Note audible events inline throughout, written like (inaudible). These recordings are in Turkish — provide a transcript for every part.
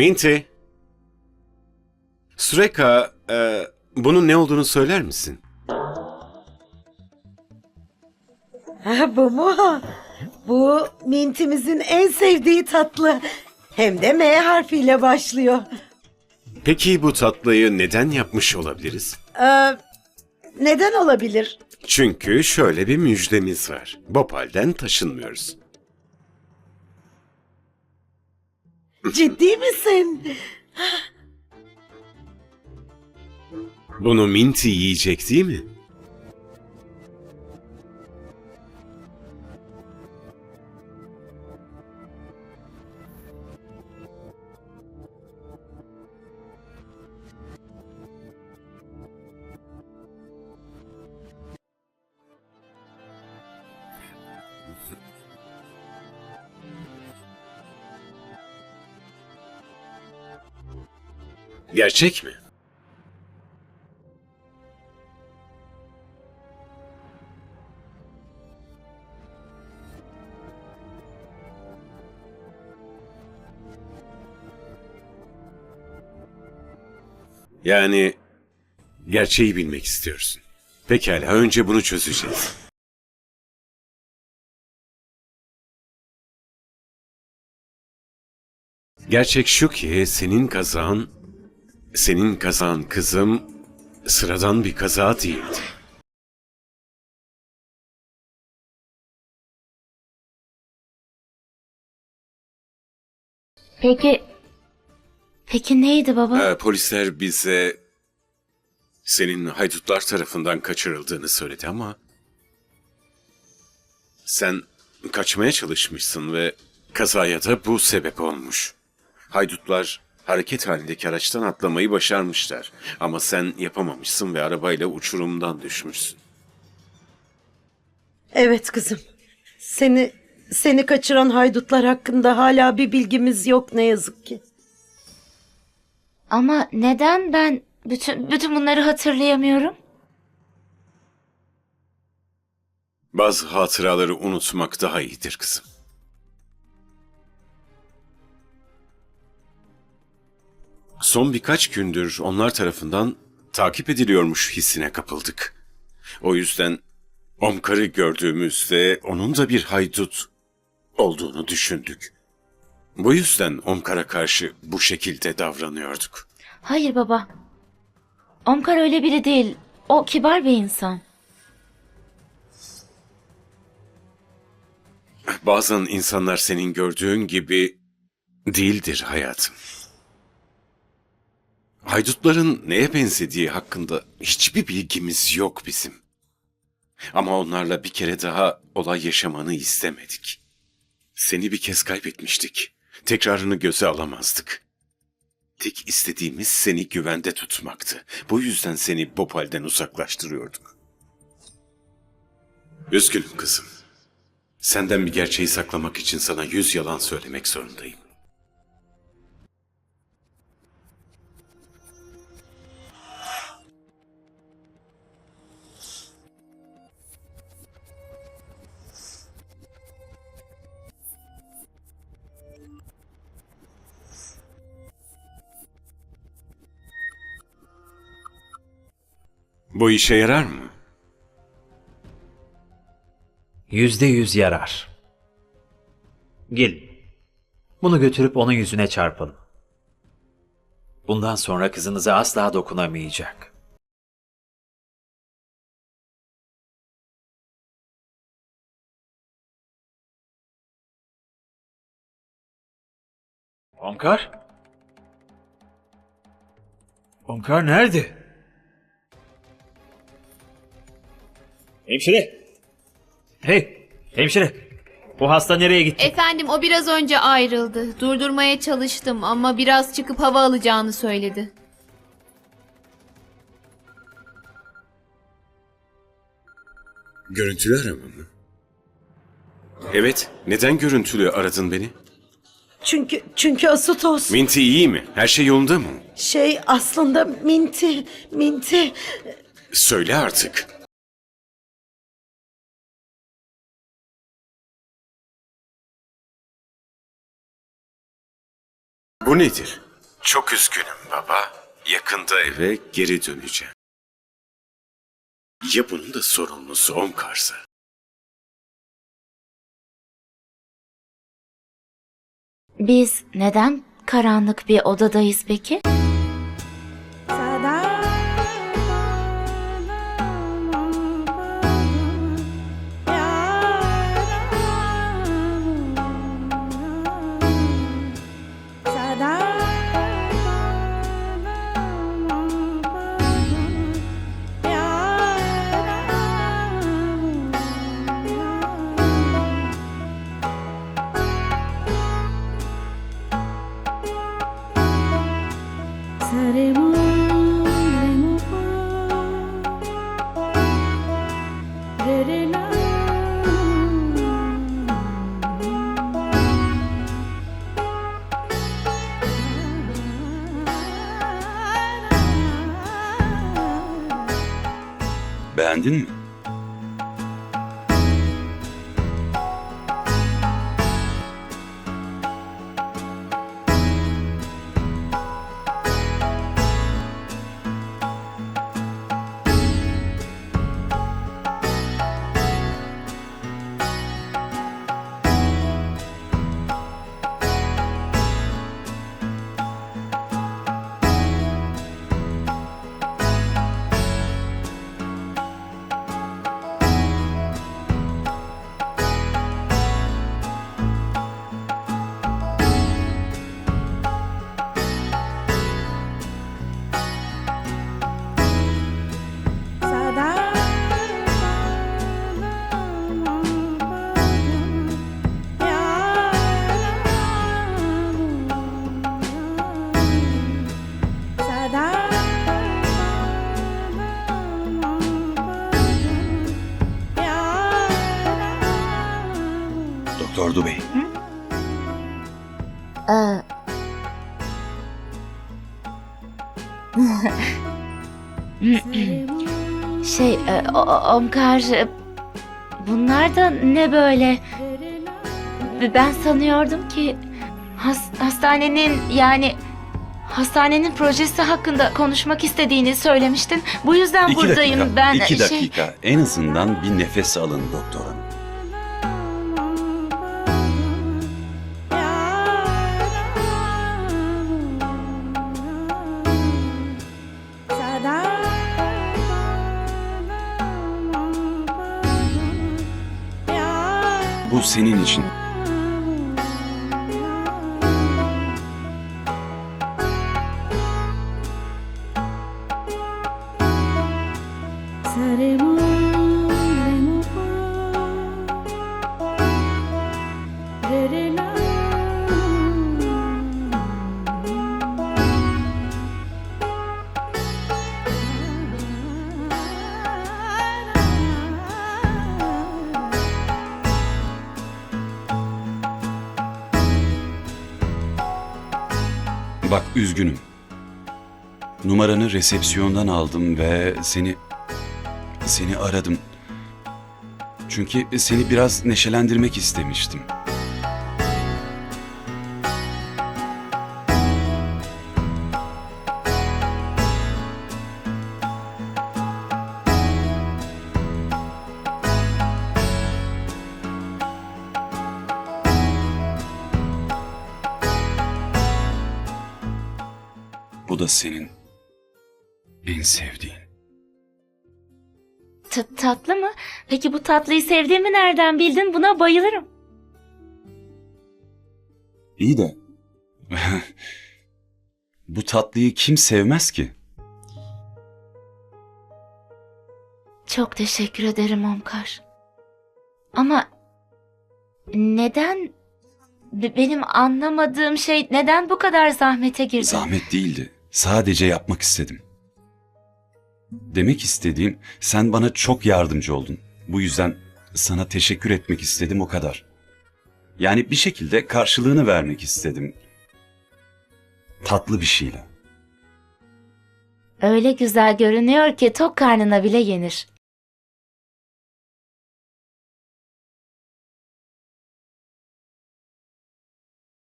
Minty. Sureka, e, bunun ne olduğunu söyler misin? Ha, bu mu? Bu mintimizin en sevdiği tatlı. Hem de M harfiyle başlıyor. Peki bu tatlıyı neden yapmış olabiliriz? Ee, neden olabilir? Çünkü şöyle bir müjdemiz var. Bopal'den taşınmıyoruz. Ciddi misin? Bunu Minty yiyecek değil mi? Gerçek mi? Yani gerçeği bilmek istiyorsun. Pekala önce bunu çözeceğiz. Gerçek şu ki senin kazan, senin kazan kızım sıradan bir kaza değildi. Peki... Peki neydi baba? Ee, polisler bize senin haydutlar tarafından kaçırıldığını söyledi ama sen kaçmaya çalışmışsın ve kazaya da bu sebep olmuş. Haydutlar hareket halindeki araçtan atlamayı başarmışlar ama sen yapamamışsın ve arabayla uçurumdan düşmüşsün. Evet kızım. Seni seni kaçıran haydutlar hakkında hala bir bilgimiz yok ne yazık ki. Ama neden ben bütün bütün bunları hatırlayamıyorum? Bazı hatıraları unutmak daha iyidir kızım. Son birkaç gündür onlar tarafından takip ediliyormuş hissine kapıldık. O yüzden Omkar'ı gördüğümüzde onun da bir haydut olduğunu düşündük. Bu yüzden Omkar'a karşı bu şekilde davranıyorduk. Hayır baba. Omkar öyle biri değil. O kibar bir insan. Bazen insanlar senin gördüğün gibi değildir hayatım. Haydutların neye benzediği hakkında hiçbir bilgimiz yok bizim. Ama onlarla bir kere daha olay yaşamanı istemedik. Seni bir kez kaybetmiştik. Tekrarını göze alamazdık. Tek istediğimiz seni güvende tutmaktı. Bu yüzden seni Bopal'den uzaklaştırıyorduk. Üzgünüm kızım. Senden bir gerçeği saklamak için sana yüz yalan söylemek zorundayım. Bu işe yarar mı? Yüzde yüz yarar. Gelin. Bunu götürüp onun yüzüne çarpın. Bundan sonra kızınıza asla dokunamayacak. Omkar? Omkar nerede? Hemşire! Hey! Hemşire! Bu hasta nereye gitti? Efendim o biraz önce ayrıldı. Durdurmaya çalıştım ama biraz çıkıp hava alacağını söyledi. Görüntülü arama mı? Evet, neden görüntülü aradın beni? Çünkü çünkü Asutos Minty iyi mi? Her şey yolunda mı? şey aslında Minti Minti Söyle artık. Bu nedir? Çok üzgünüm baba. Yakında eve geri döneceğim. Ya bunun da sorumlusu Omkar'sa? Biz neden karanlık bir odadayız peki? Beğendin mi? Doktor Dubey. Ee, (laughs) şey, e, o- Omkar, e, bunlar da ne böyle? Ben sanıyordum ki has- hastanenin yani hastanenin projesi hakkında konuşmak istediğini söylemiştin. Bu yüzden buradayım ben. iki şey- dakika. En azından bir nefes alın doktor hanım. Senin için. Bak üzgünüm. Numaranı resepsiyondan aldım ve seni seni aradım. Çünkü seni biraz neşelendirmek istemiştim. Da senin en sevdiğin. Ta- tatlı mı? Peki bu tatlıyı sevdiğimi nereden bildin? Buna bayılırım. İyi de (laughs) bu tatlıyı kim sevmez ki? Çok teşekkür ederim Omkar. Ama neden be- benim anlamadığım şey neden bu kadar zahmete girdin? Zahmet değildi. Sadece yapmak istedim. Demek istediğim sen bana çok yardımcı oldun. Bu yüzden sana teşekkür etmek istedim o kadar. Yani bir şekilde karşılığını vermek istedim. Tatlı bir şeyle. Öyle güzel görünüyor ki tok karnına bile yenir.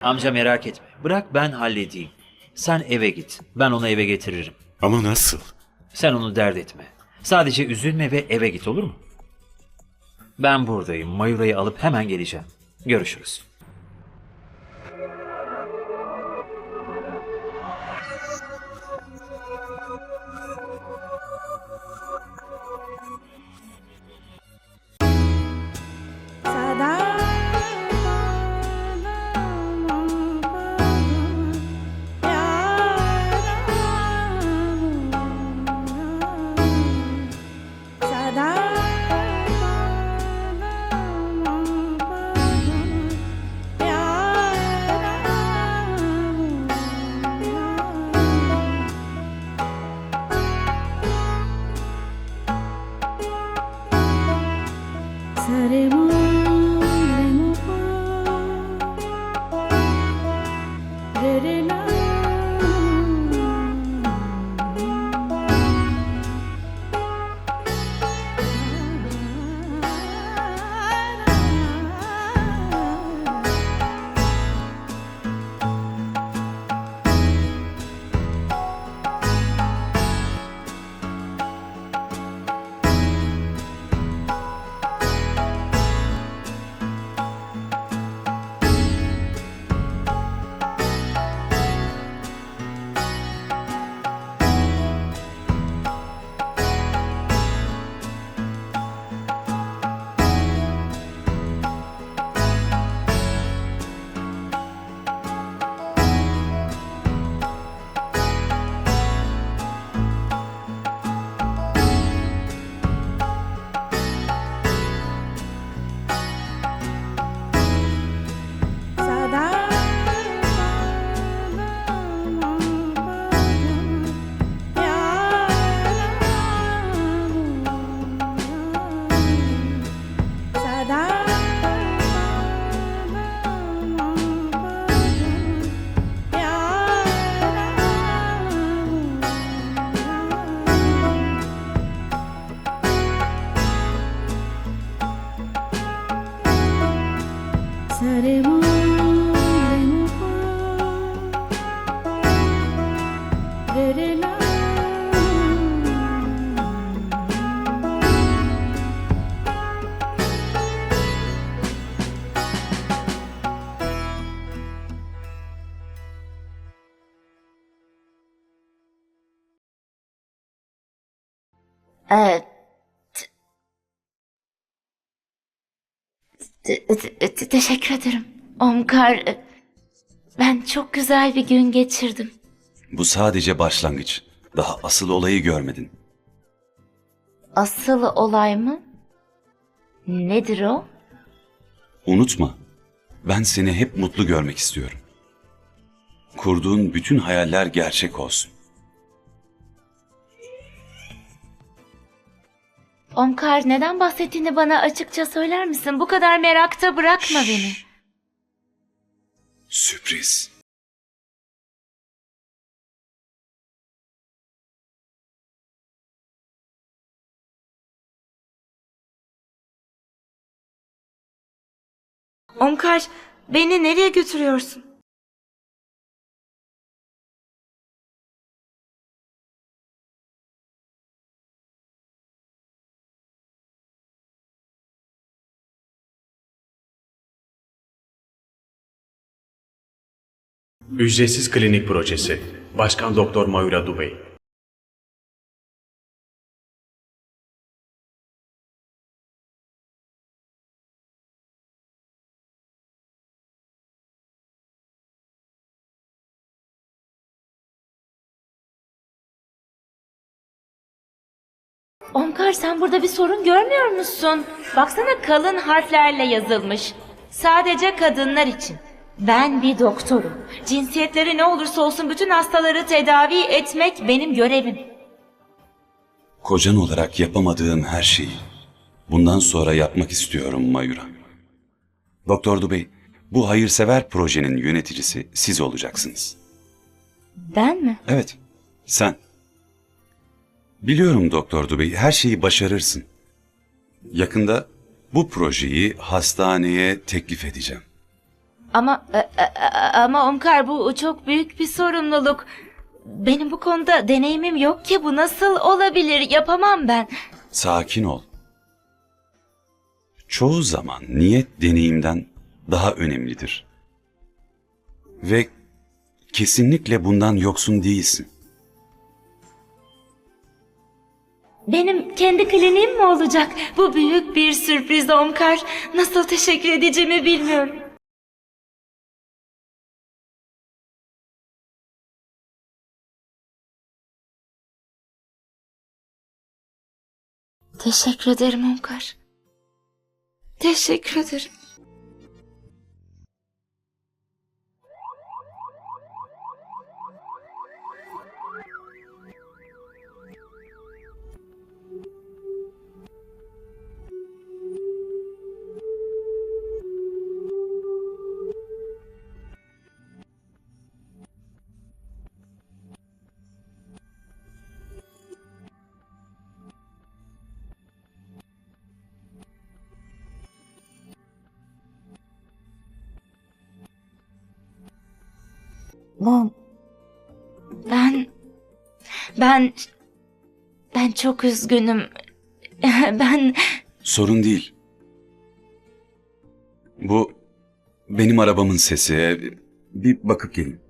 Amca merak etme. Bırak ben halledeyim. Sen eve git. Ben onu eve getiririm. Ama nasıl? Sen onu dert etme. Sadece üzülme ve eve git olur mu? Ben buradayım. Mayura'yı alıp hemen geleceğim. Görüşürüz. haremos. Evet. Te- te- te- teşekkür ederim. Omkar, e, ben çok güzel bir gün geçirdim. Bu sadece başlangıç. Daha asıl olayı görmedin. Asıl olay mı? Nedir o? Unutma. Ben seni hep mutlu görmek istiyorum. Kurduğun bütün hayaller gerçek olsun. Omkar neden bahsettiğini bana açıkça söyler misin? Bu kadar merakta bırakma beni. Sürpriz. Omkar, beni nereye götürüyorsun? Ücretsiz klinik projesi. Başkan Doktor Mayura Dubey. Omkar sen burada bir sorun görmüyor musun? Baksana kalın harflerle yazılmış. Sadece kadınlar için. Ben bir doktorum. Cinsiyetleri ne olursa olsun bütün hastaları tedavi etmek benim görevim. Kocan olarak yapamadığım her şeyi bundan sonra yapmak istiyorum Mayura. Doktor Dubey, bu hayırsever projenin yöneticisi siz olacaksınız. Ben mi? Evet, sen. Biliyorum Doktor Dubey, her şeyi başarırsın. Yakında bu projeyi hastaneye teklif edeceğim. Ama e, e, e, ama Omkar bu çok büyük bir sorumluluk. Benim bu konuda deneyimim yok ki bu nasıl olabilir? Yapamam ben. Sakin ol. Çoğu zaman niyet deneyimden daha önemlidir. Ve kesinlikle bundan yoksun değilsin. Benim kendi kliniğim mi olacak? Bu büyük bir sürpriz Omkar. Nasıl teşekkür edeceğimi bilmiyorum. Teşekkür ederim Omkar. Teşekkür ederim. Bu ben ben ben çok üzgünüm. (laughs) Ben Sorun değil. Bu benim arabamın sesi. Bir bakıp gelin.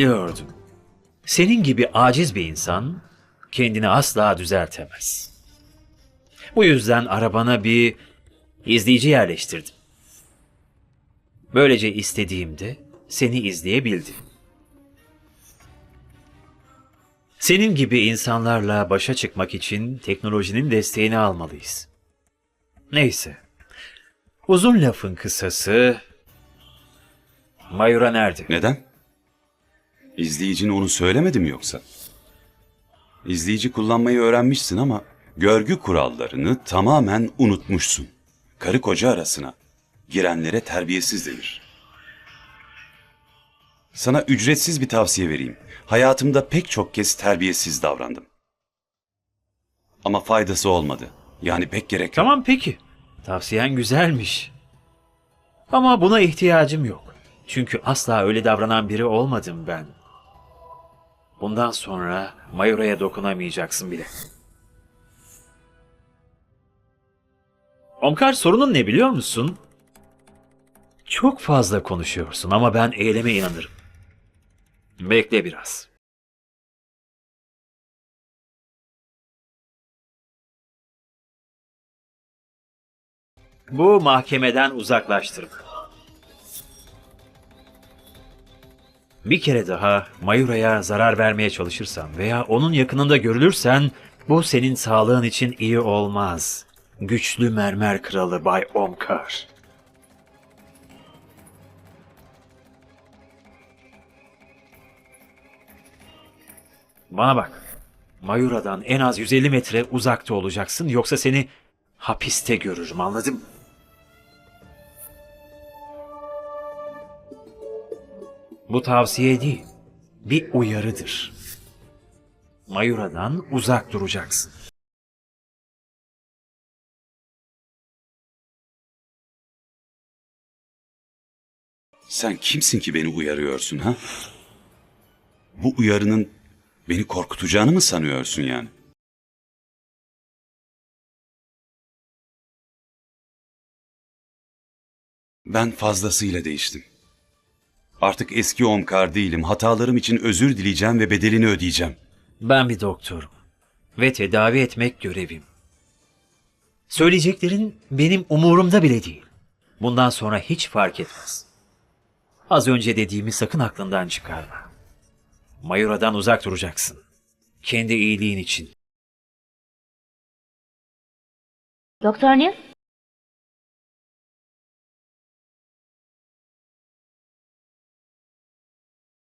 Biliyordum. Senin gibi aciz bir insan kendini asla düzeltemez. Bu yüzden arabana bir izleyici yerleştirdim. Böylece istediğimde seni izleyebildim. Senin gibi insanlarla başa çıkmak için teknolojinin desteğini almalıyız. Neyse. Uzun lafın kısası... Mayura nerede? Neden? İzleyicin onu söylemedi mi yoksa? İzleyici kullanmayı öğrenmişsin ama görgü kurallarını tamamen unutmuşsun. Karı koca arasına girenlere terbiyesiz denir. Sana ücretsiz bir tavsiye vereyim. Hayatımda pek çok kez terbiyesiz davrandım. Ama faydası olmadı. Yani pek gerek. Tamam peki. Tavsiyen güzelmiş. Ama buna ihtiyacım yok. Çünkü asla öyle davranan biri olmadım ben. Bundan sonra Mayura'ya dokunamayacaksın bile. Omkar sorunun ne biliyor musun? Çok fazla konuşuyorsun ama ben eyleme inanırım. Bekle biraz. Bu mahkemeden uzaklaştırın. Bir kere daha Mayura'ya zarar vermeye çalışırsan veya onun yakınında görülürsen bu senin sağlığın için iyi olmaz. Güçlü mermer kralı Bay Omkar. Bana bak. Mayura'dan en az 150 metre uzakta olacaksın yoksa seni hapiste görürüm anladın mı? Bu tavsiye değil, bir uyarıdır. Mayura'dan uzak duracaksın. Sen kimsin ki beni uyarıyorsun ha? Bu uyarının beni korkutacağını mı sanıyorsun yani? Ben fazlasıyla değiştim. Artık eski Omkar değilim. Hatalarım için özür dileyeceğim ve bedelini ödeyeceğim. Ben bir doktorum ve tedavi etmek görevim. Söyleyeceklerin benim umurumda bile değil. Bundan sonra hiç fark etmez. Az önce dediğimi sakın aklından çıkarma. Mayura'dan uzak duracaksın. Kendi iyiliğin için. Doktor Neil?